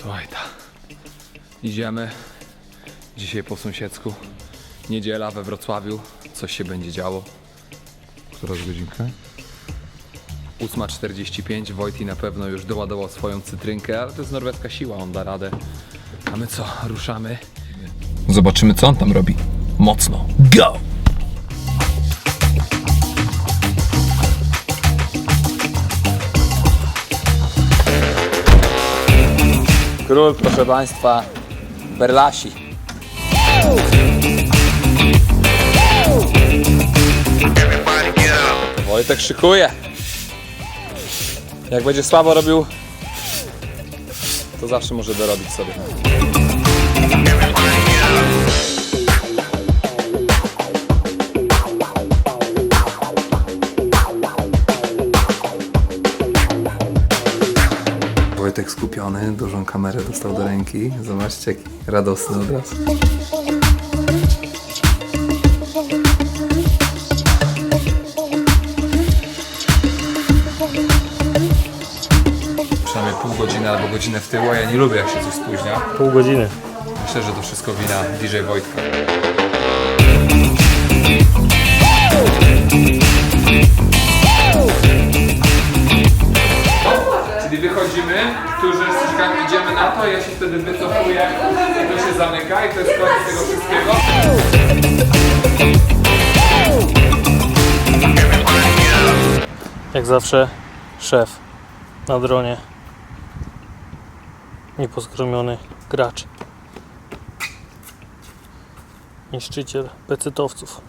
Słuchaj, ta. Idziemy. Dzisiaj po sąsiedzku. Niedziela we Wrocławiu. Coś się będzie działo. Która jest godzinka? 8.45. Wojti na pewno już doładował swoją cytrynkę, ale to jest norweska siła, on da radę. A my co? Ruszamy. Zobaczymy, co on tam robi. Mocno. Go! Król, proszę Państwa, Berlasi. Wojtek szykuje. Jak będzie słabo robił, to zawsze może dorobić sobie. Wojtek skupiony, dużą kamerę dostał do ręki. Zobaczcie, jaki radosny obraz. Przynajmniej pół godziny albo godzinę w tył, a ja nie lubię jak się coś spóźnia. Pół godziny. Myślę, że to wszystko wina DJ Wojtka. Czyli wychodzimy, tu ściskamy, idziemy na to, ja się wtedy wycofuję, to się zamyka i to jest koniec tego wszystkiego. Jak zawsze szef na dronie. Nieposkromiony gracz. Niszczyciel pecetowców.